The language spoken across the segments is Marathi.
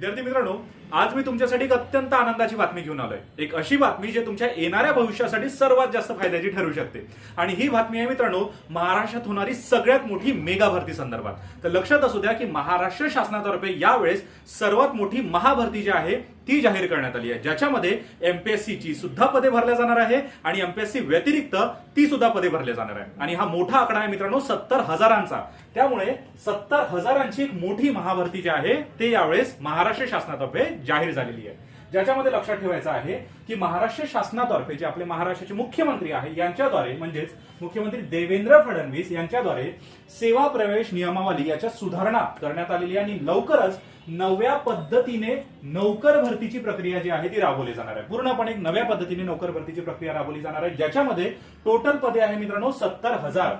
विद्यार्थी मित्रांनो आज मी तुमच्यासाठी एक अत्यंत आनंदाची बातमी घेऊन आलोय. एक अशी बातमी जी तुमच्या येणाऱ्या भविष्यासाठी सर्वात जास्त फायद्याची ठरू शकते. आणि ही बातमी आहे मित्रांनो महाराष्ट्रात होणारी सगळ्यात मोठी मेगा भरती संदर्भात. तर लक्षात असू द्या की महाराष्ट्र शासनातर्फे यावेळेस सर्वात मोठी महाभरती जी आहे ती जाहीर करण्यात आली आहे. ज्याच्यामध्ये एमपीएससीची सुद्धा पदे भरल्या जाणार आहे आणि एमपीएससी व्यतिरिक्त ती सुद्धा पदे भरल्या जाणार आहे आणि हा मोठा आकडा आहे मित्रांनो सत्तर हजारांचा. त्यामुळे सत्तर हजारांची एक मोठी महाभरती जी आहे ते यावेळेस महाराष्ट्र शासनातर्फे जाहीर झालेली आहे. ज्याच्यामध्ये लक्षात ठेवायचं आहे की महाराष्ट्र शासनातर्फे जे आपले महाराष्ट्राचे मुख्यमंत्री आहे यांच्याद्वारे म्हणजेच मुख्यमंत्री देवेंद्र फडणवीस यांच्याद्वारे सेवा प्रवेश नियमावली याच्या सुधारणा करण्यात आलेली आहे आणि लवकरच नव्या पद्धतीने नोकर भरतीची प्रक्रिया जी आहे ती राबवली जाणार आहे. पूर्णपणे नव्या पद्धतीने नोकर भरतीची प्रक्रिया राबवली जाणार आहे ज्याच्यामध्ये टोटल पदे आहे मित्रांनो सत्तर हजार.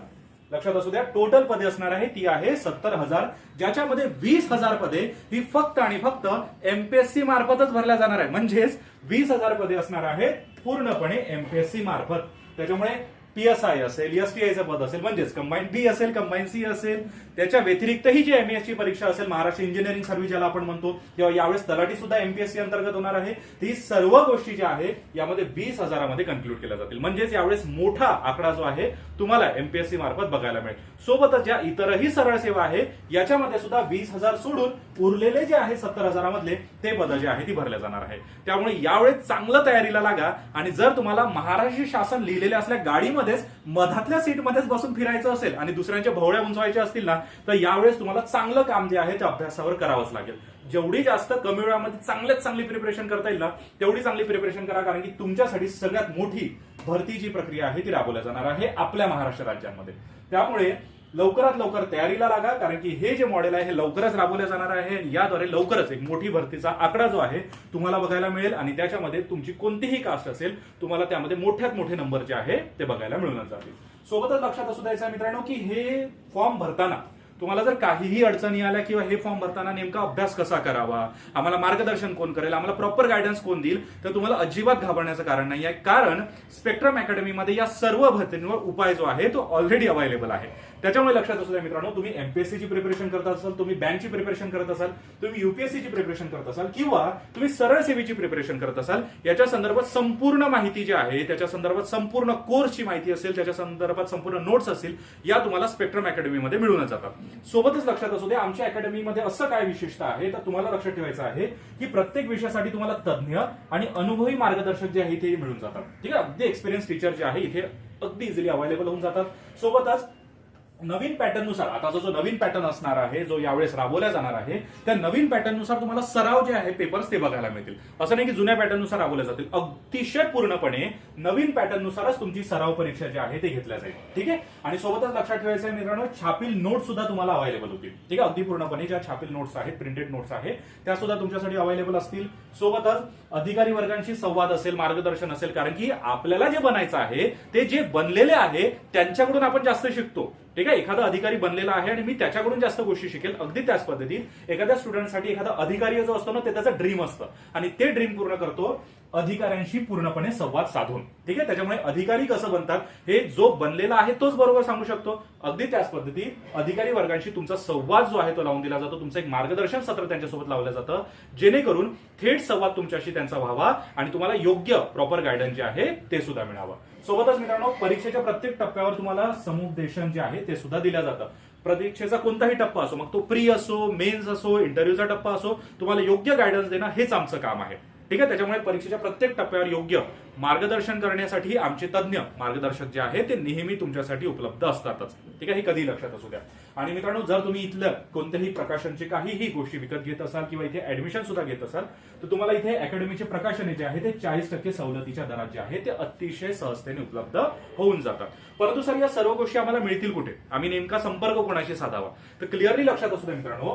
लक्षात असू द्या टोटल पदे असणार आहे ती आहे सत्तर हजार ज्याच्यामध्ये वीस हजार पदे ही फक्त आणि फक्त एमपीएससी मार्फतच भरल्या जाणार आहे. म्हणजेच वीस हजार पदे असणार आहेत पूर्णपणे एमपीएससी मार्फत. त्याच्यामुळे पीएसआय असेल एसटीआयचं पद असेल म्हणजेच कंबाईन बी असेल कंबाईन सी असेल त्याच्या व्यतिरिक्तही जी एमएसची परीक्षा असेल महाराष्ट्र इंजिनिअरिंग सर्व्हिस ज्याला आपण म्हणतो किंवा यावेळेस तलाठी सुद्धा एमपीएससी अंतर्गत होणार आहे ती सर्व गोष्टी ज्या आहे यामध्ये वीस हजारामध्ये कन्क्लूड केल्या जातील. म्हणजेच यावेळेस मोठा आकडा जो आहे तुम्हाला एमपीएससी मार्फत बघायला मिळेल. सोबतच ज्या इतरही सरळ सेवा आहे याच्यामध्ये सुद्धा वीस हजार सोडून उरलेले जे आहे सत्तर हजारामधले ते पद जे आहे ती भरल्या जाणार आहे त्यामुळे यावेळेस चांगलं तयारीला लागा आणि जर तुम्हाला महाराष्ट्र शासन लिहिलेल्या असल्या गाडीमध्ये गाडीमध्येच मधातल्या सीटमध्येच बसून फिरायचं असेल आणि दुसऱ्यांच्या भोवळ्या उंचवायच्या असतील ना तर यावेळेस तुम्हाला चांगलं काम जे आहे ते अभ्यासावर करावंच लागेल. जेवढी जास्त कमी वेळामध्ये चांगल्यात चांगली प्रिपरेशन करता येईल ना तेवढी चांगली प्रिपरेशन करा कारण की तुमच्यासाठी सगळ्यात मोठी भरती जी प्रक्रिया आहे ती राबवल्या जाणार आहे आपल्या महाराष्ट्र राज्यामध्ये. त्यामुळे लवकरात लवकर तयारीला लागा कारण की हे जे मॉडेल आहे हे लवकरच राबवलं जाणार आहे आणि याद्वारे लवकरच एक मोठी भरतीचा आकडा जो आहे तुम्हाला बघायला मिळेल आणि त्याच्यामध्ये तुमची कोणतीही कास्ट असेल तुम्हाला त्यामध्ये मोठ्यात मोठे नंबर जे आहे ते बघायला मिळून जातील. सोबतच लक्षात असू द्यायचं आहे मित्रांनो की हे फॉर्म भरताना तुम्हाला जर काहीही अडचणी आल्या किंवा हे फॉर्म भरताना नेमका अभ्यास कसा करावा आम्हाला मार्गदर्शन कोण करेल आम्हाला प्रॉपर गायडन्स कोण देईल तर तुम्हाला अजिबात घाबरण्याचं कारण नाही आहे कारण स्पेक्ट्रम अकॅडमीमध्ये या सर्व भरतींवर उपाय जो आहे तो ऑलरेडी अवेलेबल आहे. त्याच्यामुळे लक्षात असू द्या मित्रांनो तुम्ही एमपीएससीची प्रिपरेशन करत असाल तुम्ही बँकची प्रिपरेशन करत असाल तुम्ही युपीएससीची प्रिपरेशन करत असाल किंवा तुम्ही सरळ सेवेची प्रिपरेशन करत असाल याच्या संदर्भात संपूर्ण माहिती जी आहे त्याच्या संदर्भात संपूर्ण कोर्सची माहिती असेल त्याच्या संदर्भात संपूर्ण नोट्स असतील या तुम्हाला स्पेक्ट्रम अकॅडमीमध्ये मिळूनच जातात. सोबतच लक्षात असू द्या आमच्या अकॅडमीमध्ये असं काय विशिष्ट आहे तर तुम्हाला लक्षात ठेवायचं आहे की प्रत्येक विषयासाठी तुम्हाला तज्ज्ञ आणि अनुभवी मार्गदर्शक जे आहे ते मिळून जातात. ठीक आहे? अगदी एक्सपिरियन्स टीचर जे आहे इथे अगदी इझिली अवेलेबल होऊन जातात. सोबतच नवीन पॅटर्ननुसार आता जो नवीन पॅटर्न असणार आहे जो यावेळेस राबवला जाणार आहे त्या नवीन पॅटर्ननुसार तुम्हाला सराव जे आहे पेपर्स ते बघायला मिळतील. असं नाही की जुन्या पॅटर्ननुसार राबवले जातील. अतिशय पूर्णपणे नवीन पॅटर्ननुसारच तुमची सराव परीक्षा जी आहे ते घेतल्या जाईल. ठीक आहे? आणि सोबतच लक्षात ठेवायचं आहे मित्रांनो छापील नोट सुद्धा तुम्हाला अवेलेबल होतील. ठीक आहे? अगदी पूर्णपणे ज्या छापील नोट्स आहेत प्रिंटेड नोट्स आहेत त्या सुद्धा तुमच्यासाठी अवेलेबल असतील. सोबतच अधिकारी वर्गांशी संवाद असेल मार्गदर्शन असेल कारण की आपल्याला जे बनायचं आहे ते जे बनलेले आहे त्यांच्याकडून आपण जास्त शिकतो. ठीक आहे? एखादा अधिकारी बनलेला आहे आणि मी त्याच्याकडून जास्त गोष्टी शिकेल. अगदी त्याच पद्धतीत एखाद्या स्टुडंटसाठी एखादा अधिकारी जो असतो ना ते त्याचं ड्रीम असतं. आणि ते ड्रीम पूर्ण करतो. अधिकाऱ्यांशी पूर्णपणे संवाद साधून. ठीक आहे? त्याच्यामुळे अधिकारी कसं बनतात हे जो बनलेला आहे तोच बरोबर सांगू शकतो. अगदी त्याच पद्धतीत अधिकारी वर्गांशी तुमचा संवाद जो आहे तो लावून दिला जातो. तुमचं एक मार्गदर्शन सत्र त्यांच्यासोबत लावलं जातं. जेणेकरून थेट संवाद तुमच्याशी त्यांचा व्हावा आणि तुम्हाला योग्य प्रॉपर गायडन्स जे आहे ते सुद्धा मिळावं. सोबतच मित्रांनो परीक्षेच्या प्रत्येक टप्प्यावर तुम्हाला समुपदेशन जे आहे ते सुद्धा दिलं जातं. परीक्षेचा कोणताही टप्पा असो मग तो प्री असो मेन्स असो इंटरव्ह्यूचा टप्पा असो तुम्हाला योग्य गायडन्स देणं हेच आमचं काम आहे. ठीक आहे? त्याच्यामुळे परीक्षेच्या प्रत्येक टप्प्यावर योग्य मार्गदर्शन करण्यासाठी आमचे तज्ज्ञ मार्गदर्शक जे आहे ते नेहमी तुमच्यासाठी उपलब्ध असतातच. ठीक आहे? हे कधी लक्षात असू द्या. आणि मित्रांनो जर तुम्ही इथलं कोणत्याही प्रकाशनचे काहीही गोष्टी विकत घेत असाल किंवा इथे ऍडमिशन सुद्धा घेत असाल तर तुम्हाला इथे अकॅडमीचे प्रकाशने जे आहे ते चाळीस टक्के सवलतीच्या दरात जे आहे ते अतिशय सहजतेने उपलब्ध होऊन जातात. परंतु सर या सर्व गोष्टी आम्हाला मिळतील कुठे? आम्ही नेमका संपर्क कोणाशी साधावा? तर क्लिअरली लक्षात असू द्या मित्रांनो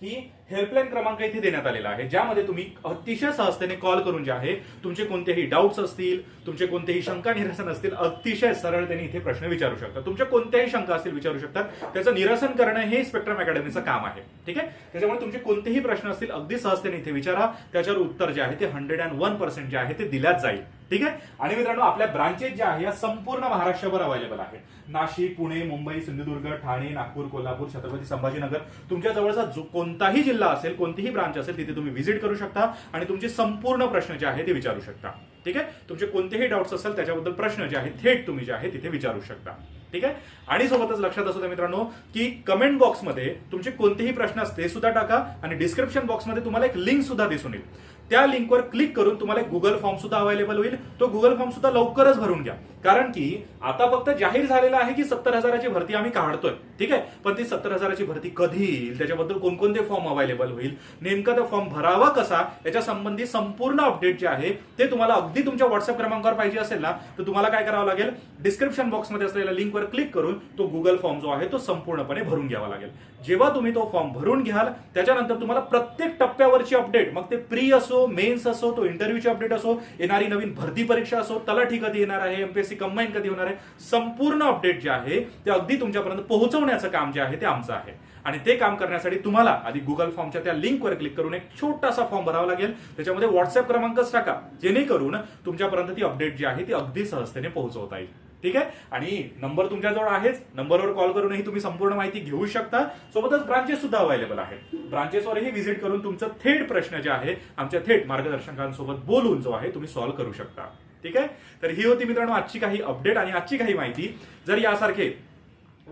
की हेल्पलाईन क्रमांक इथे देण्यात आलेला आहे ज्यामध्ये तुम्ही अतिशय सहजतेने कॉल करून जे आहे तुमचे कोणतेही डाऊट्स असतील तुमचे कोणतेही शंका निरसन असतील अतिशय सरळतेने इथे प्रश्न विचारू शकता. तुमच्या कोणत्याही शंका असतील विचारू शकतात त्याचं निरसन करणं हे स्पेक्ट्रम अकॅडमीचं काम आहे ठीक आहे? त्याच्यामुळे तुमचे कोणतेही प्रश्न असतील अगदी सहजतेने इथे विचारा. त्याच्यावर उत्तर जे आहे ते हंड्रेड अँड वन पर्सेंट जे आहे ते दिल्याच जाईल ठीक आहे? आणि मित्रांनो आपल्या ब्रांचेस ज्या आहे या संपूर्ण महाराष्ट्रभर अवेलेबल आहेत. नाशिक पुणे मुंबई सिंधुदुर्ग ठाणे नागपूर कोल्हापूर छत्रपती संभाजीनगर. तुमच्या जवळचा जो कोणताही जिल्हा असेल कोणतीही ब्रांच असेल तिथे तुम्ही व्हिजिट करू शकता आणि तुमचे संपूर्ण प्रश्न जे आहे ते विचारू शकता. ठीक आहे? तुमचे कोणतेही डाऊट्स असेल त्याच्याबद्दल प्रश्न जे आहेत थेट तुम्ही जे आहे तिथे विचारू शकता. ठीक आहे? आणि सोबतच लक्षात असू द्या मित्रांनो की कमेंट बॉक्समध्ये तुमचे कोणतेही प्रश्न असते सुद्धा टाका आणि डिस्क्रिप्शन बॉक्समध्ये तुम्हाला एक लिंक सुद्धा दिसून येईल. त्या लिंकवर क्लिक करून तुम्हाला गुगल फॉर्म सुद्धा अवेलेबल होईल. तो गुगल फॉर्म सुद्धा लवकरच भरून घ्या. कारण की आता फक्त जाहीर झालेला आहे की सत्तर हजाराची भरती आम्ही काढतोय. ठीक आहे? पण ती सत्तर हजाराची भरती कधी येईल? त्याच्याबद्दल कोणकोणते फॉर्म अवेलेबल होईल? नेमका तो फॉर्म भरावा कसा? याच्या संबंधी संपूर्ण अपडेट जे आहे ते तुम्हाला अगदी तुमच्या व्हॉट्सअप क्रमांकावर पाहिजे असेल ना तर तुम्हाला काय करावं लागेल? डिस्क्रिप्शन बॉक्समध्ये असलेल्या लिंकवर क्लिक करून तो गुगल फॉर्म जो आहे तो संपूर्णपणे भरून घ्यावा लागेल. जेव्हा तुम्ही तो फॉर्म भरून घ्याल त्याच्यानंतर तुम्हाला प्रत्येक टप्प्यावरची अपडेट मग ते प्री असो मेन्स असो तो इंटरव्ह्यूची अपडेट असो येणारी नवीन भरती परीक्षा असो तलाठी कधी येणार आहे एमपीएससी कंबाईन कधी होणार आहे संपूर्ण अपडेट जे आहे ते अगदी तुमच्यापर्यंत पोहोचवण्याचं काम जे आहे ते आमचं आहे. आणि ते काम करण्यासाठी तुम्हाला आधी गुगल फॉर्मच्या त्या लिंकवर क्लिक करून एक छोटासा फॉर्म भरावा लागेल. त्याच्यामध्ये व्हॉट्सअप क्रमांकच टाका. जेणेकरून तुमच्यापर्यंत ती अपडेट जी आहे ती अगदी सहजतेने पोहोचवता येईल. ठीक आहे? आणि नंबर तुमच्याजवळ आहेच. नंबरवर कॉल करूनही तुम्ही संपूर्ण माहिती घेऊ शकता. सोबतच ब्रांचेस सुद्धा अवेलेबल आहेत. ब्रांचेसवरही व्हिजिट करून तुमचं थेट प्रश्न जे आहे आमच्या थेट मार्गदर्शकांसोबत बोलून जो आहे तुम्ही सॉल्व्ह करू शकता. ठीक आहे? तर ही होती मित्रांनो आजची काही अपडेट आणि आजची काही माहिती. जर यासारखे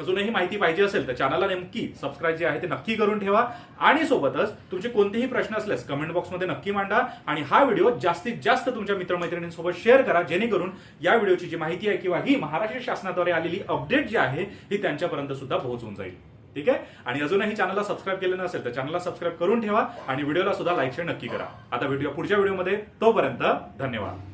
अजूनही माहिती पाहिजे असेल तर चॅनलला नेमकी सबस्क्राईब जे आहे ते नक्की करून ठेवा. आणि सोबतच तुमचे कोणतेही प्रश्न असल्यास कमेंट बॉक्समध्ये नक्की मांडा. आणि हा व्हिडिओ जास्तीत जास्त तुमच्या मित्रमैत्रिणींसोबत शेअर करा जेणेकरून या व्हिडिओची जी माहिती आहे किंवा ही महाराष्ट्र शासनाद्वारे आलेली अपडेट जी आहे ही त्यांच्यापर्यंत सुद्धा पोहोचून जाईल. ठीक आहे? आणि अजूनही चॅनलला सबस्क्राईब केलं नसेल तर चॅनलला सबस्क्राईब करून ठेवा. आणि व्हिडिओला सुद्धा लाईक शेअर नक्की करा. आता व्हिडिओ पुढच्या व्हिडिओमध्ये तोपर्यंत धन्यवाद.